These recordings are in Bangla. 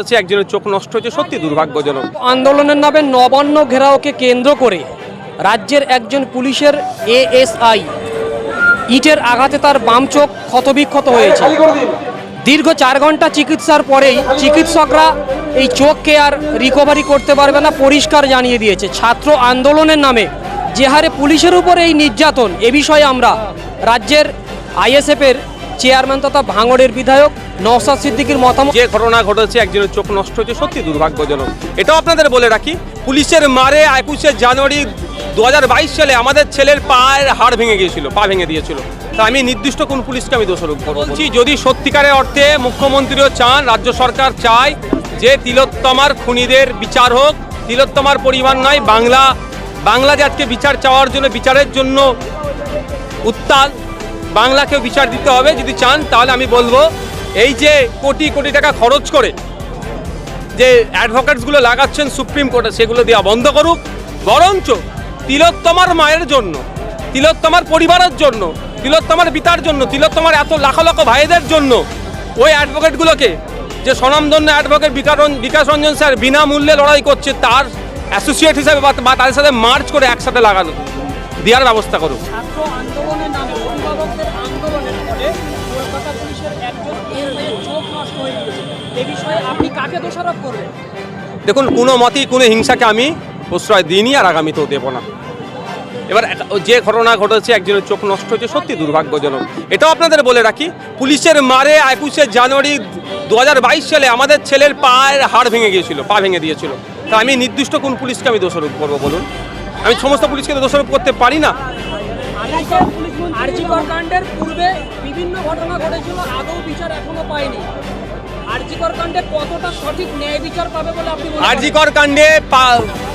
হচ্ছে একজনের চোখ নষ্ট হয়েছে সত্যি দুর্ভাগ্যজনক। আন্দোলনের নামে নবান্ন ঘেরাওকে কেন্দ্র করে রাজ্যের একজন পুলিশের এএসআই ইটের আঘাতে তার বাম চোখ ক্ষতবিক্ষত হয়েছে। দীর্ঘ চার ঘণ্টা চিকিৎসার পরেই চিকিৎসকরা এই চোখকে আর রিকভারি করতে পারবে না পরিষ্কার জানিয়ে দিয়েছে। ছাত্র আন্দোলনের নামে যে হারে পুলিশের উপর এই নির্যাতন এ বিষয়ে আমরা রাজ্যের আইএসএফের চেয়ারম্যান তথা ভাঙড়ের বিধায়ক নওসাদ সিদ্দিকির মতামত। যে ঘটনা ঘটেছে একজনের চোখ নষ্ট হয়েছে সত্যি দুর্ভাগ্যজনক। এটাও আপনাদের বলে রাখি পুলিশের মারে একুশে জানুয়ারি দু হাজার বাইশ সালে আমাদের ছেলের পায়ের হাড় ভেঙে গিয়েছিল পা ভেঙে দিয়েছিল। তা আমি নির্দিষ্ট কোন পুলিশকে আমি দোষারোপ করব বলছি যদি সত্যিকারের অর্থে মুখ্যমন্ত্রীও চান রাজ্য সরকার চায় যে তিলোত্তমার খুনিদের বিচার হোক তিলোত্তমার পরিমাণ নয় বাংলা বাংলা যে আজকে বিচার চাওয়ার জন্য বিচারের জন্য উত্তাল। বাংলাকেও বিচার দিতে হবে। যদি চান, তাহলে আমি বলব, এই যে কোটি কোটি টাকা খরচ করে যে অ্যাডভোকেটসগুলো লাগাচ্ছেন সুপ্রিম কোর্টে, সেগুলো দেওয়া বন্ধ করুক। বরঞ্চ তিলোত্তমার মায়ের জন্য, তিলোত্তমার পরিবারের জন্য, তিলোত্তমার পিতার জন্য, তিলোত্তমার এত লাখ লাখ ভাইদের জন্য ওই অ্যাডভোকেটগুলোকে, যে স্বনামধন্য অ্যাডভোকেট বিকারণ বিকাশ রঞ্জন স্যার বিনামূল্যে লড়াই করছে, তার অ্যাসোসিয়েট হিসাবে বা তাদের সাথে মার্চ করে একসাথে লাগানো, দেওয়ার ব্যবস্থা করুক। ফলে কলকাতা পুলিশের একজন চোখ নষ্ট হয়ে গেছে এ বিষয়ে আপনি কাকে দোষারোপ করবেন? দেখুন কোনো মতেই কোনো হিংসাকে আমি প্রশ্রয় দিইনি আর আগামীতেও দেবো না। এবার যে ঘটনা ঘটেছে একজনের চোখ নষ্ট হয়েছে সত্যি দুর্ভাগ্যজনক। এটাও আপনাদের বলে রাখি পুলিশের মারে একুশে জানুয়ারি দু হাজার বাইশ সালে আমাদের ছেলের পায়ের হাড় ভেঙে গিয়েছিল পা ভেঙে দিয়েছিল। তা আমি নির্দিষ্ট কোন পুলিশকে আমি দোষারোপ করব বলুন? আমি সমস্ত পুলিশকে দোষারোপ করতে পারি না। পূর্বে বিভিন্ন ঘটনা ঘটেছিল আদৌ বিচার এখনও পায়নি। আরজিকর কাণ্ডে কতটা সঠিক ন্যায় বিচার পাবে বলে আপনি আরজিকর কাণ্ডে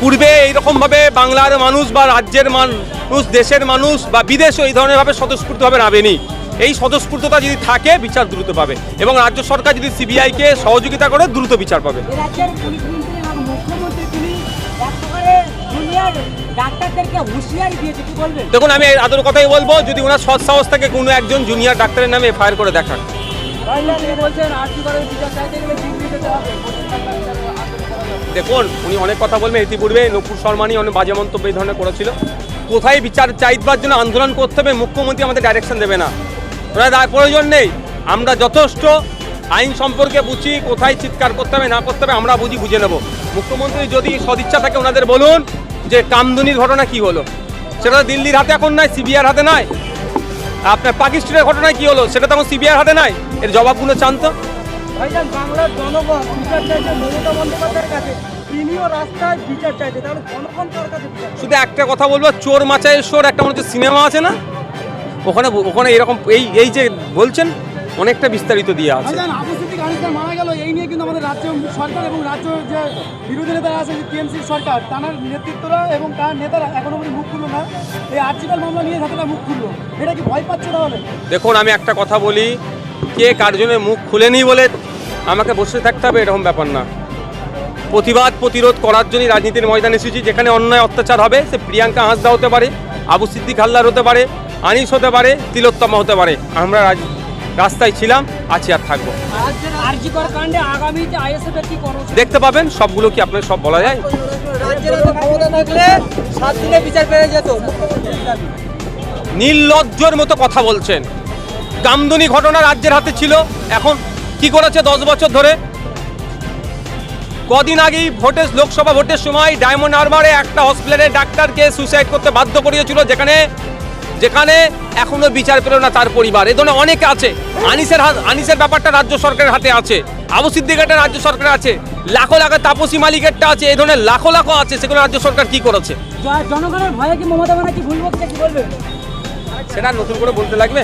পূর্বে এইরকমভাবে বাংলার মানুষ বা রাজ্যের মানুষ দেশের মানুষ বা বিদেশও এই ধরনের ভাবে স্বতঃস্ফূর্তভাবে নামেনি এই স্বতঃস্ফূর্ততা যদি থাকে বিচার দ্রুত পাবে এবং রাজ্য সরকার যদি সিবিআইকে সহযোগিতা করে দ্রুত বিচার পাবে। রাজ্যের মুখ্যমন্ত্রী তিনি জুনিয়র ডাক্তারদেরকে হুঁশিয়ারি দিয়েছে কি বলবেন? দেখুন আমি আদর কথাই বলব যদি ওনার সৎ সাহস থেকে কোনো একজন জুনিয়র ডাক্তারের নামে এফআইআর করে দেখান। দেখুন উনি অনেক কথা বলবেন ইতিপূর্বে নকুর শর্মানি অনেক বাজে মন্তব্য এই ধরনের করেছিল। কোথায় বিচার চাইবার জন্য আন্দোলন করতে হবে মুখ্যমন্ত্রী আমাদের ডাইরেকশন দেবে না। ওরা তার প্রয়োজন নেই। আমরা যথেষ্ট আইন সম্পর্কে বুঝি কোথায় চিৎকার করতে হবে না করতে হবে আমরা বুঝি বুঝে নেব। মুখ্যমন্ত্রী যদি সদিচ্ছা থাকে ওনাদের বলুন যে কামদুনির ঘটনা কি হলো। সেটা দিল্লির হাতে এখন নাই সিবিআর হাতে নাই। আপনার পাকিস্তানের ঘটনায় কি হলো সেটা তখন সিবিআর হাতে নাই। এর জবাবগুলো চান তো। বাংলার জনগণ বিচার চাইছে মমতা বন্দ্যোপাধ্যায়ের কাছে। তিনিও রাস্তায় বিচার চাইছে তাহলে জনগণ কার কাছে শুধু একটা কথা বলব চোর মাচায়ের শোর একটা মনে হচ্ছে সিনেমা আছে না? ওখানে ওখানে এরকম এই এই যে বলছেন অনেকটা বিস্তারিত দিয়ে আছে। ভাইজান আবু সিদ্দিক আনিসের মারা গেল এই নিয়ে কিন্তু আমাদের রাজ্য সরকার এবং রাজ্য যে বিরোধী নেতারা আছে টিএমসি সরকার তার নেতৃত্বরা এবং তার নেতারা এখনও পর্যন্ত মুখ খুললো না। এই আর্টিকেল মামলা নিয়ে যাতে মুখ খুললো এটা কি ভয় পাচ্ছে তাহলে? দেখুন আমি একটা কথা বলি কে কার জন্য মুখ খুলেনি বলে আমাকে বসে থাকতে হবে এরকম ব্যাপার না। প্রতিবাদ প্রতিরোধ করার জন্যই রাজনীতির ময়দানে এসেছি যেখানে অন্যায় অত্যাচার হবে সে প্রিয়াঙ্কা হাঁসদা হতে পারে আবু সিদ্দিক হালদার হতে পারে আনিস হতে পারে তিলোত্তমা হতে পারে। আমরা রাজ- রাস্তায় ছিলাম আছি আর থাকব। দেখতে পাবেন সবগুলো কি আপনার সব বলা যায়? নির্লজ্জর মতো কথা বলছেন। কামদুনি ঘটনা রাজ্যের হাতে ছিল। এখন কি করেছে দশ বছর ধরে? কদিন আগেই ভোটের লোকসভা ভোটের সময় ডায়মন্ড হারবারে একটা হসপিটালের ডাক্তারকে সুইসাইড করতে বাধ্য করিয়েছিল যেখানে যেখানে এখনও বিচার পেল না তার পরিবার। এ ধরনের অনেকে আছে। আনিসের হাত আনিসের ব্যাপারটা রাজ্য সরকারের হাতে আছে। আবু সিদ্দিকাটা রাজ্য সরকার আছে। লাখো লাখো তাপসী মালিকেরটা আছে। এই ধরনের লাখো লাখো আছে। সেগুলো রাজ্য সরকার কি করেছে? জনগণের ভয়ে কি মমতা ব্যানার্জি ভুল বকছে কি বলবেন সেটা নতুন করে বলতে লাগবে?